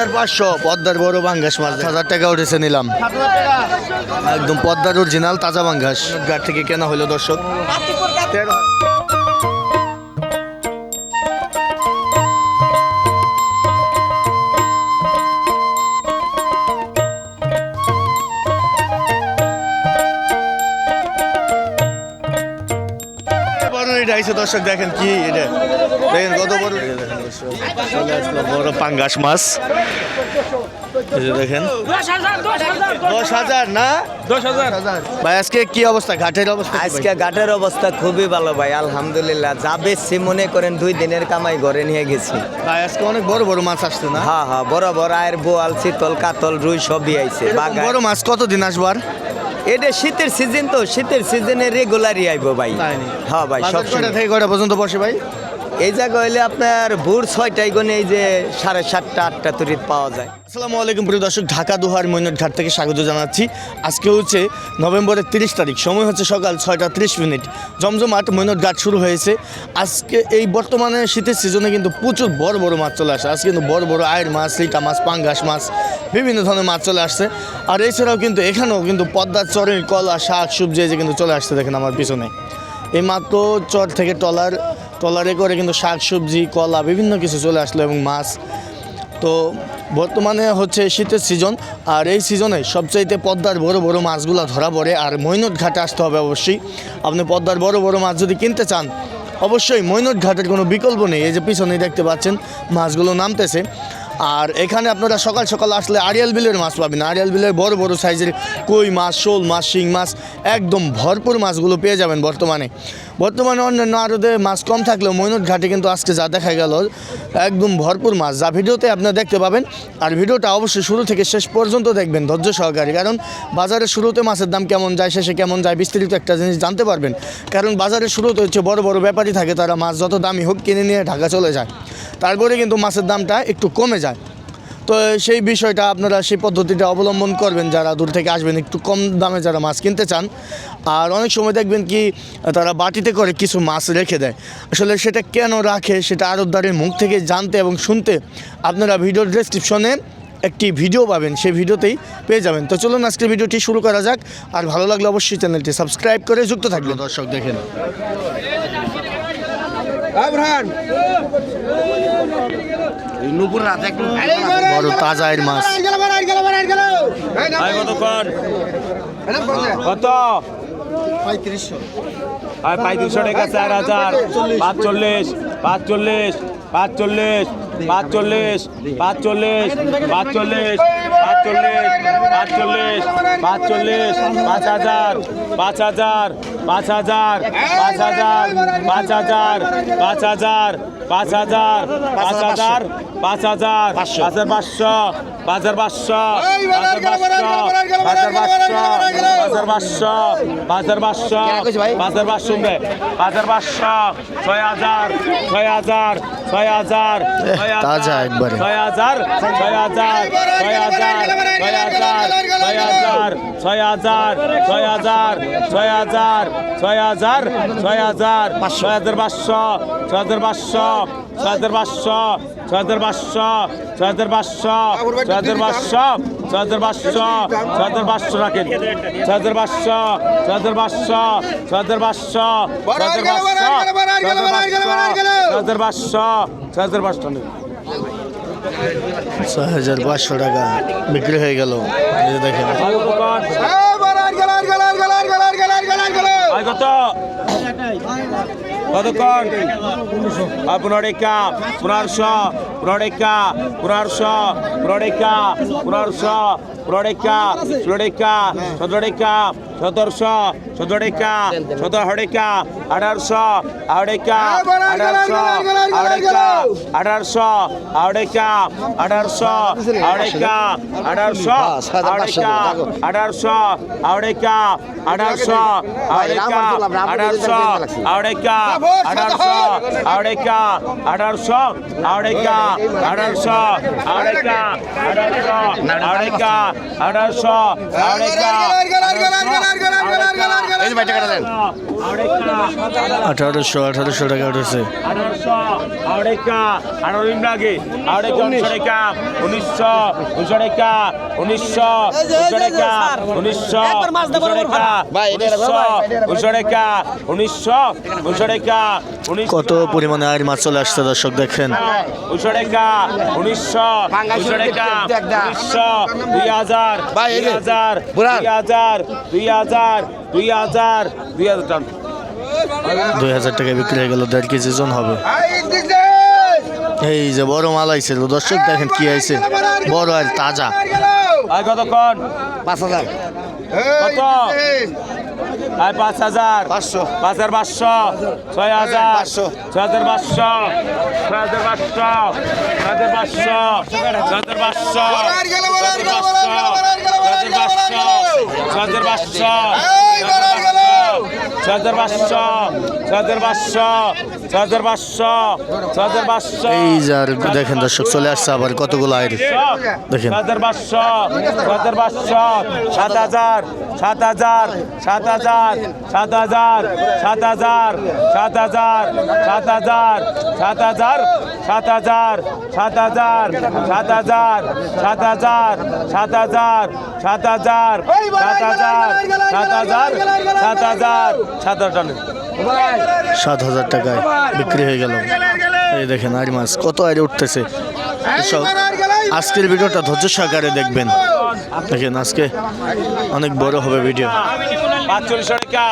হাজার পাঁচশো পদ্মার বড় বাঙ্গাস মাছ হাজার টাকা উঠেছে নিলাম। একদম পদ্মার অরিজিনাল তাজা বাঙ্গাস গাড় থেকে কেনা হলো দর্শক। তেরো বড় দর্শক দেখেন কি এটা। দেখেন কত বড় বড় পাঙ্গাস মাছ। দেখেন। দশ হাজার না? দশ হাজার। ভাই আজকে কি অবস্থা? ঘাটের অবস্থা আজকে ঘাটের অবস্থা খুবই ভালো ভাই আলহামদুলিল্লাহ। যা বেশি মনে করেন দুই দিনের কামাই ঘরে নিয়ে গেছি। ভাই আজকে অনেক বড় বড় মাছ আসছে না? হ্যাঁ হ্যাঁ বড় বড় আয়ের বোয়াল শীতল কাতল রুই সবই আইছে বড় মাছ কতদিন আসবার এটা শীতের সিজন তো শীতের সিজনে রেগুলারই আইবো ভাই। হ্যাঁ ভাই সব সময় থেকে কয়টা পর্যন্ত বসে ভাই? এই জায়গা হইলে আপনার ভোর ছয়টায় গনে এই যে সাড়ে সাতটা, আটটা তরিত পাওয়া যায়। আসসালামু আলাইকুম প্রিয় দর্শক, ঢাকা দুহার মৈনট ঘাট থেকে স্বাগত জানাচ্ছি। আজকে হচ্ছে নভেম্বরের তিরিশ তারিখ, সময় হচ্ছে সকাল ছয়টা ত্রিশ মিনিট। জমজমাট মৈনট ঘাট শুরু হয়েছে। আজকে এই বর্তমানে শীতের সিজনে কিন্তু প্রচুর বড় বড় মাছ চলে আসে। আজকে কিন্তু বড় বড় আয়ের মাছ লিটা মাছ, পাঙ্গাস মাছ, বিভিন্ন ধরনের মাছ চলে আসছে। আর এছাড়াও কিন্তু এখানেও কিন্তু পদ্মার চরের কলা, শাক, সবজি যে কিন্তু চলে আসছে দেখেন আমার পিছনে। এই মাত্র চর থেকে টলার, টলারে করে কিন্তু শাক সবজি কলা, বিভিন্ন কিছু চলে আসলো এবং মাছ। তো বর্তমানে হচ্ছে শীতের সিজন আর এই সিজনে সবচাইতে পদ্মার বড় বড় মাছগুলো ধরা পড়ে, আর মৈনট ঘাটে আসতে হবে অবশ্যই। আপনি পদ্মার বড় বড় মাছ যদি কিনতে চান, অবশ্যই মৈনট ঘাটের কোনো বিকল্প নেই। এই যে পিছনেই দেখতে পাচ্ছেন, মাছগুলো নামতেছে। আর এখানে আপনারা সকাল সকাল আসলে আড়িয়াল বিলের মাছ পাবেন। আড়িয়াল বিলের বড় বড় সাইজের কই মাছ, শোল মাছ, শিং মাছ, একদম ভরপুর মাছগুলো পেয়ে যাবেন বর্তমানে। বর্তমানে অন্যান্য আরতে মাছ কম থাকলেও মৈনট ঘাটে কিন্তু আজকে যা দেখা গেল, একদম ভরপুর মাছ। যা ভিডিওতে আপনারা দেখতে পাবেন, আর ভিডিওটা অবশ্যই শুরু থেকে শেষ পর্যন্ত দেখবেন ধৈর্য সহকারে, কারণ বাজারের শুরুতে মাছের দাম কেমন যায়, শেষে কেমন যায়, বিস্তারিত একটা জিনিস জানতে পারবেন। কারণ বাজারের শুরুতে হচ্ছে বড় বড় ব্যাপারী থাকে, তারা মাছ যত দামি হোক কিনে নিয়ে ঢাকা চলে যায়। তারপরে কিন্তু মাছের দামটা একটু কমে যায়। তো সেই বিষয়টা আপনারা সেই পদ্ধতিটা অবলম্বন করবেন, যারা দূর থেকে আসবেন, একটু কম দামে যারা মাছ কিনতে চান। আর অনেক সময় দেখবেন কি, তারা বাটিতে করে কিছু মাছ রেখে দেয়। আসলে সেটা কেন রাখে, সেটা আরবদারের মুখ থেকে জানতে এবং শুনতে আপনারা ভিডিওর ডেসক্রিপশনে একটি ভিডিও পাবেন, সেই ভিডিওতেই পেয়ে যাবেন। তো চলুন আজকের ভিডিওটি শুরু করা যাক। আর ভালো লাগলে অবশ্যই চ্যানেলটি সাবস্ক্রাইব করে যুক্ত থাকবেন। দর্শক দেখেন বড় তাজা এর মাছ। ভাই কত? কত আর পঁয়ত্রিশশো টাকা চার হাজার। পাঁচচল্লিশ পাঁচচল্লিশ পাঁচচল্লিশ পাঁচচল্লিশ পাঁচচল্লিশ পাঁচচল্লিশ পাঁচচল্লিশ পাঁচচল্লিশ পাঁচচল্লিশ পাঁচ হাজার পাঁচ হাজার। পাঁচ হাজার পাঁচ হাজার পাঁচ হাজার পাঁচ হাজার পাঁচ হাজার পাঁচ হাজার পাঁচ হাজার পাঁচ হাজার পাঁচশো, পাঁচ হাজার পাঁচশো, পাঁচ হাজার পাঁচশো, পাঁচ হাজার পাঁচশো, পাঁচ হাজার পাঁচশো, পাঁচ হাজার পাঁচশো, পাঁচ হাজার পাঁচশো, ছয় হাজার ছয় হাজার ছয় হাজার ছয় হাজার তাজা একবারে। ছয় হাজার ছয় হাজার ছয় হাজার ছয় হাজার ছয় হাজার ছয় হাজার ছয় হাজার ছয় হাজার ছয় হাজার ছয় হাজার ছয় হাজার পাঁচশো ছয় হাজার পাঁচশো ছয় হাজার পাঁচশো ছয় হাজার পাঁচশো ছয় হাজার পাঁচশো ছয় হাজার পাঁচশো ছয় হাজার পাঁচশো ছয় হাজার পাঁচশো রাখেন ছয় হাজার পাঁচশো ছয় হাজার পাঁচশো ছয় হাজার পাঁচশো ছয় হাজার পাঁচশো ছয় হাজার পাঁচশো ছয় হাজার পাঁচশো টাকা বিক্রি হয়ে গেল। দেখেন কত কতক্ষণ পনেরোটা পনেরোশো পনেরোটা পনেরোশো পনেরোশো পনেরোটা ষোলোটা সতেরোটা সতেরোশো সতেরোটা সতেরোটা আঠারোশো আড়াইকা আঠারোশো আড়াইকা আঠারোশো আড়াইকা আঠারোশো আঠারোশো আড়াইকা আঠারোশো আঠারোশো আড়াইকা আঠারোশো আঠারোশো আড়াইকা আঠারোশো আঠারোশো আড়াইকা আঠারোশো বাইটা কাটা আঠারোশো আঠারোশো টাকা আঠারোশো আঠারো উনিশশো টাকা। উনিশশো উনিশশো টাকা। উনিশশো উনিশশো টাকা। উনিশশো উনিশশো টাকা। উনিশশো উনিশশো টাকা। উনিশশো উনিশশো টাকা। উনিশশো কত পরিমাণে আয়ের মাছ চলে আসছে দর্শক দেখেন। উনিশশো টাকা। উনিশশো উনিশশো টাকা। উনিশশো দুই হাজার দুই হাজার দুই হাজার দুই হাজার দুই হাজার দুই হাজার টান। দুই হাজার টাকা বিক্রি হয়ে গেল দেড় কেজি জন হবে। এই যে বড় মাল আইছে দর্শক দেখেন কি আইছে। বড় আর তাজা। আর কতক্ষণ? পাঁচ হাজার। কত? আর পাঁচ হাজার পাঁচশো পাঁচ হাজার পাঁচশো ছয় হাজার পাঁচশো। ছয় হাজার পাঁচশো ছয় হাজার পাঁচশো ছয় হাজার পাঁচশো ছয় হাজার পাঁচশো ছয় হাজার পাঁচশো ছয় হাজার পাঁচশো ছয় হাজার পাঁচশো ছয় হাজার পাঁচশো ছয় হাজার পাঁচশো এই দেখেন দর্শক চলে আসছে আবার কতগুলো আয়ের দেখেন। সাত হাজার পাঁচশো হাজার পাঁচশো সাত হাজার সাত হাজার সাত হাজার সাত হাজার সাত হাজার সাত হাজার সাত হাজার সাত হাজার সাত হাজার সাত হাজার সাত হাজার সাত হাজার সাত হাজার সাত হাজার সাত হাজার সাত হাজার সাত হাজার সাত হাজার সাত হাজার টাকায় বিক্রি হয়ে গেল এই দেখেন আর মাছ কত আয় উঠতেছে আজকের ভিডিওটা ধৈর্য সহকারে দেখবেন দেখেন, আজকে অনেক বড় হবে ভিডিও পাঁচচল্লিশ টাকা,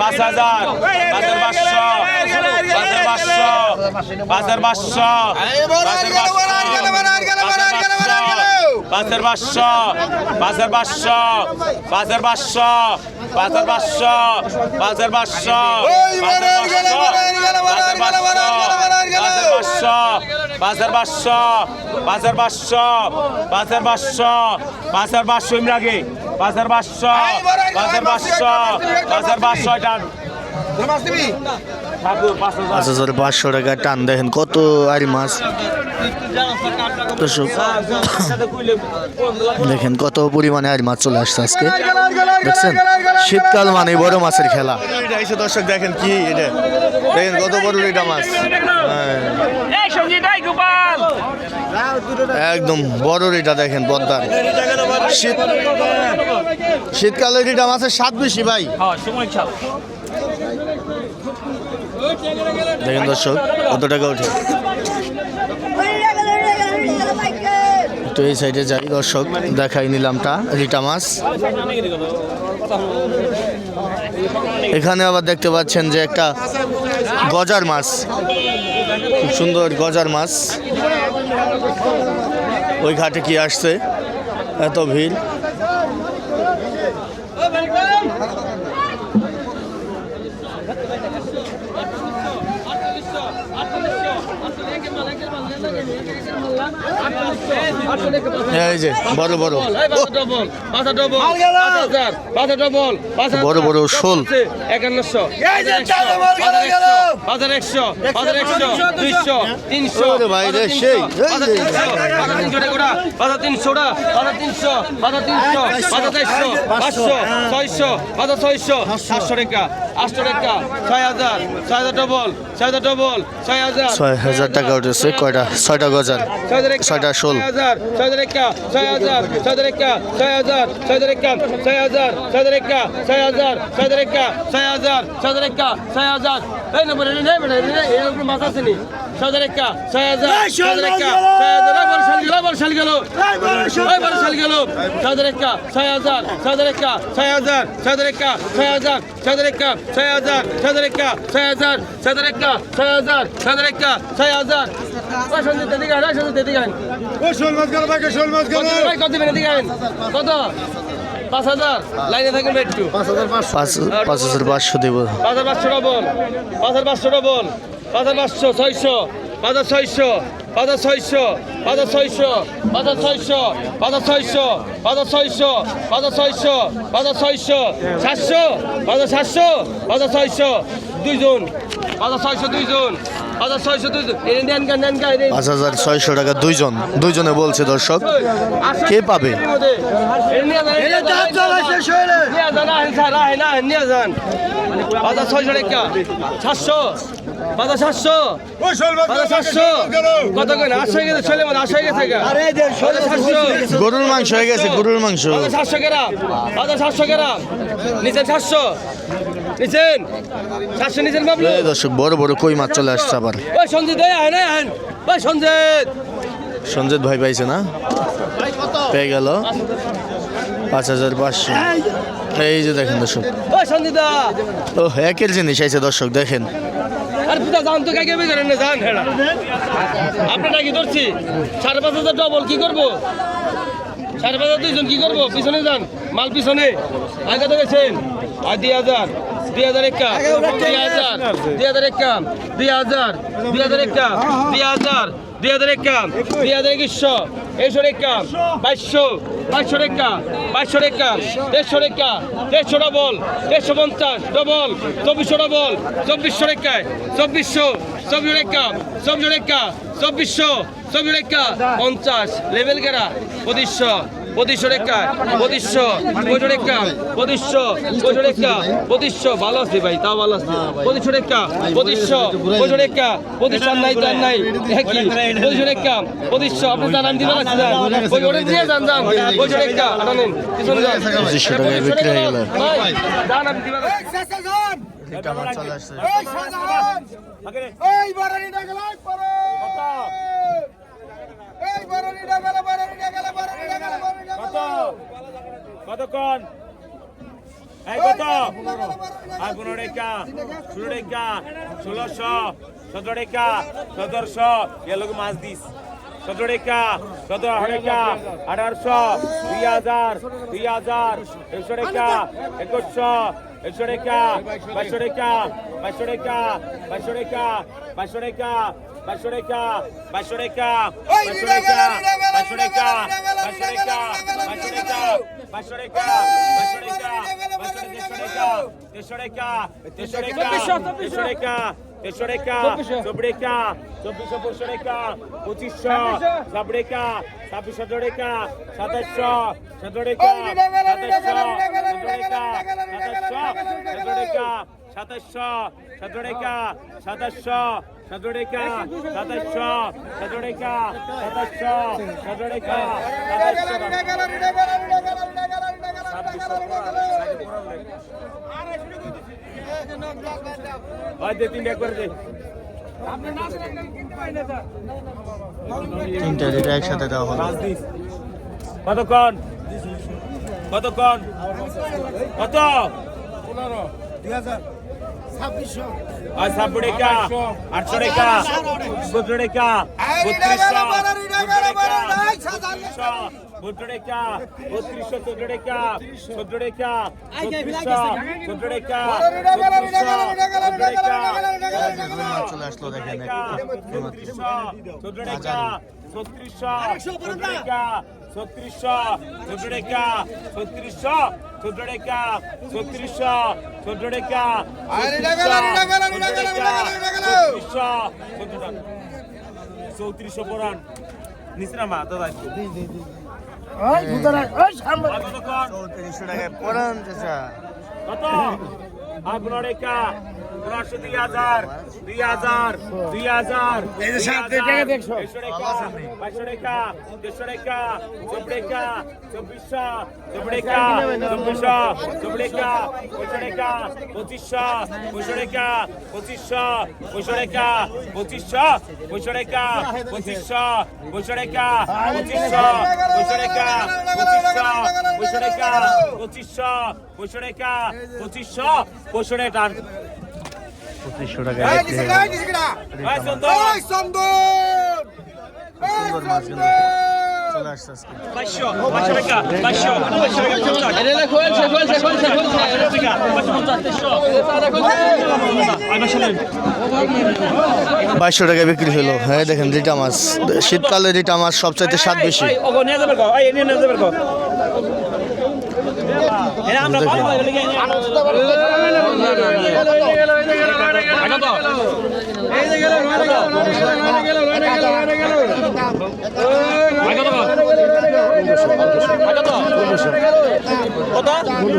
পাঁচ হাজার পাঁচের পাঁচশো পাঁচের পাঁচশো পাঁচের পাঁচশো পাঁচশো পাঁচের পাঁচশো পাঁচ হাজার বাজার পাঁচ বাজার পাঁচশো বাজার হাজার বাজার পাঁচ বাজার পাঁচশো পাঁচ হাজার পাঁচশো পাঁচ হাজার পাঁচশো ইমরাগে পাঁচ হাজার পাঁচশো পাঁচ হাজার পাঁচশো পাঁচ হাজার। পাঁচশো টাকা টান দেখেন কত আরি মাছ। দেখেন কত পরিমাণে আরি মাছ চলে আসছে আজকে। দেখছেন? শীতকাল মানে বড় মাছের খেলা। দর্শক দেখেন কি এটা। দেখেন কত বড় এটা মাছ। হ্যাঁ। একদম বড় এটা দেখেন পদ্মার। শীত শীতকালে এটা মাছের স্বাদ বেশি ভাই। দেখেন দর্শক কত টাকা ওঠে। তো এই সাইডে যাই দর্শক দেখাই নিলামটা রিটা মাছ। এখানে আবার দেখতে পাচ্ছেন যে একটা গজার মাছ। খুব সুন্দর গজার মাছ। ওই ঘাটে কি আসছে? এত ভিড়। এই যে বড় বড়। বড় বড় শোল। একান্নশো হাজার একশো হাজার একশো দুইশো তিনশো ওরে ভাই রে, সেই, এই যে। হাজার তিনশো টাকা হাজার তিনশো হাজার তিনশো হাজার তিনশো হাজার চারশো পাঁচশো ছয়শো হাজার ছয়শো সাতশো টাকা আটশো টাকা ছয় হাজার ছয় হাজার ডবল ছয় হাজার ডবল ছয় হাজার ছয় হাজার টাকা উঠেছে কয়টা? ছয়টা গজার। ছয়টা ষোল। মাছ আসেনি ছয় হাজার একা ছয় হাজার ছয় একা ছয় হাজার এই বর্ষাল গেল বর্ষাল গেল এই বর্ষাল গেল ছয় একা ছয় হাজার ছয় একা ছয় হাজার ছয় হাজার একা ছয় হাজার ছয় হাজার একা ছয় হাজার ছয় একা ছয় হাজার ছয় হাজার একা ছয় হাজার ছয় হাজার একা ছয় হাজার ওই সঞ্জিত এদিকে আয়, ওই সঞ্জিত এদিকে কত পাঁচ হাজার লাইনে একটু পাঁচ হাজার পাঁচশো দেবো পাঁচ হাজার পাঁচশো ডবল পাঁচ হাজার পাঁচশো ডবল হাজার পাঁচশো ছয়শো পাঁচ হাজার ছয়শো হাজার ছয়শো পাঁচ হাজার ছয়শো হাজার ছয়শো হাজার ছয়শো হাজার ছয়শো হাজার ছয়শো হাজার ছয়শো সাতশো হাজার সাতশো হাজার ছয়শো দুইজন হাজার ছয়শো দুইজন পাঁচ হাজার ছয়শো টাকা দুইজন দুইজনে বলছে দর্শক কে পাবে হাজার ছয়শো টাকা সাতশো সাতশো। সাতশো কত হয়ে গেছে ছেলে মানে হয়ে গেছে গরুর মাংস হয়ে গেছে গরুর মাংস। হাজার সাতশো গ্রাম সাতশো গ্রাম। নিচেন সাতশো। নিচেন সাতশো নিচেন বাবলু। দর্শক বড় বড় কই মাছ চলে আসছে আবার। ওই সঞ্জিত আহেন আহেন ওই সঞ্জিত। সঞ্জিত ভাই পাইছে না? পেয়ে গেল। পাঁচ হাজার পাঁচশো। এই যে দেখেন দর্শক। ওই সঞ্জিতা। ও একের জিনিস আইছে দর্শক দেখেন। আর পিতা জান তো কাকে বেকারেন না? জান হেডা। আপনারা কি ধরছি? সাড়ে পাঁচ হাজার ডবল কি করব? সাড়ে পাঁচ হাজার দুইজন কি করব? পিছনে যান। মাল পিছনে। আগে কত গেছেন। আর দুই হাজার। দুই হাজার একটা দুই হাজার। দুই হাজার একটা দুই হাজার। দুই হাজার একটা দুই হাজার। দুই হাজার একটা দুই হাজার একুশশো। এইশো রেখা বাইশশো বাইশশো রেখা বাইশশো রেখা, দেড়শো রেখা, দেড়শো ডবল দেড়শো পঞ্চাশ ডবল চব্বিশশো ডবল চব্বিশশো রেখায়, চব্বিশশো চব্বিশ রেখা চব্বিশ রেখা, চব্বিশশো চব্বিশ রেখা, পঞ্চাশ লেভেল গেরা, পঁচিশশো। পঁচিশশো রেখা পঁচিশশো পঁচিশশো রেখা পঁচিশশো পঁচিশশো রেখা পঁচিশশো ভালো আছে ভাই তাও ভালো আছে। পঁচিশশো রেখা পঁচিশশো পঁচিশশো রেখা পঁচিশশো নাই তার নাই। একই। পঁচিশশো রেখা পঁচিশশো আপনি যান ওই ওটা দিয়ে যান যান পঁচিশশো রেখা আটানেন পিছনে যান। পঁচিশশো টাকায় বিক্রি হয়ে গেল। যান আপনি চলে আসছে। এই বারানিটা গেল পরে। এই বারানিটা গেল গেল কতক্ষণ? এই কত? আর পনেরো রেখা ষোলো রেখা ষোলোশো সতেরো রেখা সতেরোশো এর লোক মাছ দিস। সতেরো রেখা সতেরো রেখা আঠারোশো দুই হাজার দুই হাজার একশো রেখা একুশশো একশো রেখা বাইশশো রেখা বাইশশো রেখা বাইশশো রেখা বাইশশো রেখা বাইশশো রেখা বাইশশো রেখা বাইশশো রেখা পঁচিশশো সাবরেকা ছাব্বিশশো জোরেকা সাতাশশো সদরেকা সাতাশশো সদরেকা সাতাশশো সদরেকা সাতাশশো সদরেকা সাতাশশো সাতড়েকা সাতাশ সাতড়েকা সাতাশ সাতড়েকা সাতাশ তিনটা একবার দে তিনটা যেটা একসাথে দেওয়া হলো। কতক্ষণ কতক্ষণ কত? পনেরো। দুই হাজার। সাতশো টাকা আটশো টাকা সত্তর টাকা বত্রিশশো চোদ্দ টাকা বত্রিশশো চোদ্দ টাকা চোদ্দ টাকা বত্রিশশো চোদ্দ টাকা চলে আসলো দেখেন চোদ্দ টাকা ছত্রিশশো চোদ্দ টাকা ছত্রিশশো চোদ্দ টাকা ছত্রিশশো চোদ্দ টাকা ছত্রিশশো চোদ্দ টাকা চৌত্রিশশো পরান। নিচে নামা দাদা টাকায় কত? আপনার পনেরোশো দুই হাজার দুই হাজার দুই হাজার দেড়শো রেখা বাইশশো রেখা দেড়শো রেখা চব্বিশ চব্বিশশো চব্বিশ চব্বিশশো চব্বিশ পঁচিশশো রেখা পঁচিশশো পঁচিশশো রেখা পঁচিশশো পঁচিশশো রেখা পঁচিশশো পঁচিশশো রেখা পঁচিশশো পঁচিশশো রেখা পঁচিশশো পঁচিশশো রেখা পঁচিশশো পঁচিশশো রেখা পঁচিশশো পঁচিশশো রেখা পঁচিশশো রেখা টান পঁচিশশো টাকা বাইশশো টাকা বিক্রি হলো হ্যাঁ দেখেন রিটা মাছ শীতকালে রিটা মাছ সবচাইতে স্বাদ বেশি আমরা কত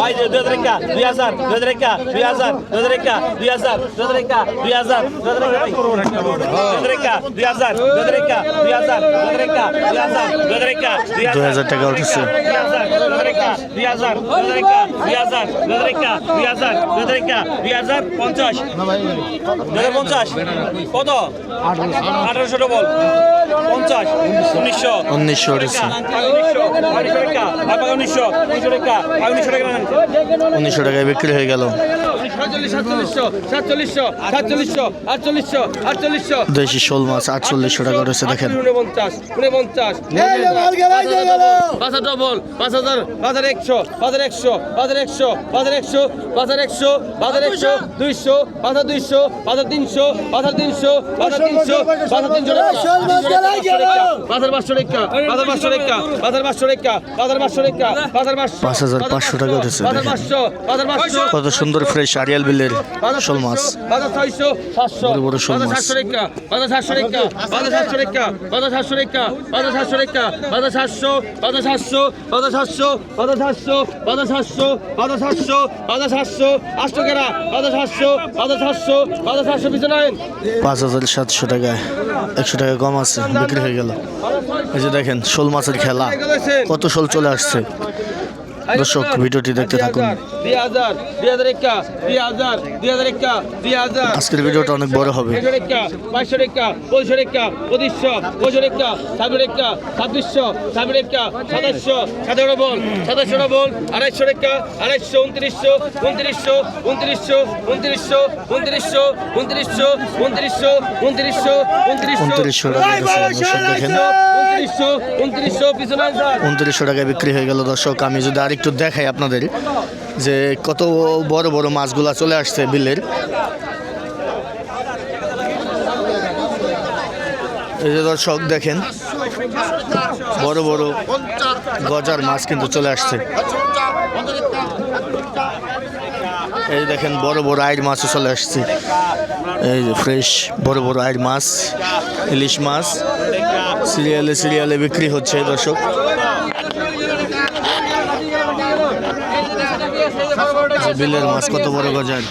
ভাই দুই হাজার একা দুই হাজার দুই হাজার একা দুই হাজার দুই হাজার একা দুই হাজার দুই হাজার একা দুই হাজার দুই হাজার একা দুই হাজার দুই হাজার একা দুই হাজার দুই হাজার একা দুই হাজার দুই হাজার দুই দুই হাজার টাকা উঠেছে দুই হাজার দুই হাজার দুই হাজার দুই হাজার দুই হাজার দুই হাজার দুই হাজার পঞ্চাশ পঞ্চাশ কত? আঠারোশো ডবল পঞ্চাশ। উনিশশো। উনিশশো উনিশশো। টাকা। উনিশশো টাকা। উনিশশো উনিশশো টাকায় বিক্রি হয়ে গেল। আটচল্লিশশো আটচল্লিশশো দেশি শোল মাছ আটচল্লিশশো টাকা উঠেছে দেখেন। উনপঞ্চাশ উনপঞ্চাশ পাঁচ হাজার ডবল পাঁচ হাজার পাঁচ হাজার একশো পাঁচ হাজার একশো পাঁচ হাজার একশো পাঁচ হাজার একশো পাঁচ হাজার একশো পাঁচ হাজার একশো দুইশো। পাঁচ হাজার দুইশো পাঁচ হাজার তিনশো পাঁচ হাজার তিনশো পাঁচ হাজার তিনশো পাঁচ হাজার তিনশো পাঁচ হাজার পাঁচশো রেখা পাঁচ হাজার পাঁচশো রেখা পাঁচ হাজার পাঁচশো রেখা পাঁচ হাজার পাঁচশো রেখা পাঁচ হাজার পাঁচশো পাঁচ হাজার পাঁচশো টাকা উঠেছে কত সুন্দর ফ্রেশ রিয়াল বিলের শোল মাছ বড় বড় শোল মাছ পাঁচ হাজার সাতশো টাকায় একশো টাকা কম আছে, বিক্রি হয়ে গেল। এই যে দেখেন, শোল মাছের খেলা। কত শোল চলে আসছে। দর্শক ভিডিওটি দেখতে থাকুন। আজকের ভিডিওটা অনেক বড় হবে। আড়াইশো রেখা আড়াইশো উনত্রিশশো উনত্রিশশো উনত্রিশশো উনত্রিশশো উনত্রিশশো উনত্রিশশো উনত্রিশশো উনত্রিশশো উনত্রিশশো। উনত্রিশশো টাকা দিয়েছে উনত্রিশশো উনত্রিশশো পিছনে আনসার। উনত্রিশশো টাকায় বিক্রি হয়ে গেল দর্শক আমি যদি আরেকটু দেখাই আপনাদের যে কত বড় বড় মাছগুলা চলে আসছে বিলের। এই যে দর্শক, দেখেন, বড় বড় গজার মাছ কিন্তু চলে আসছে। এই দেখেন, বড় বড় আইর মাছও চলে আসছে। এই যে ফ্রেশ বড় বড় আয়ের মাছ, ইলিশ মাছ, সিরিয়ালে সিরিয়ালে বিক্রি হচ্ছে দর্শক যে বিলের মাছ কত বড় গজার?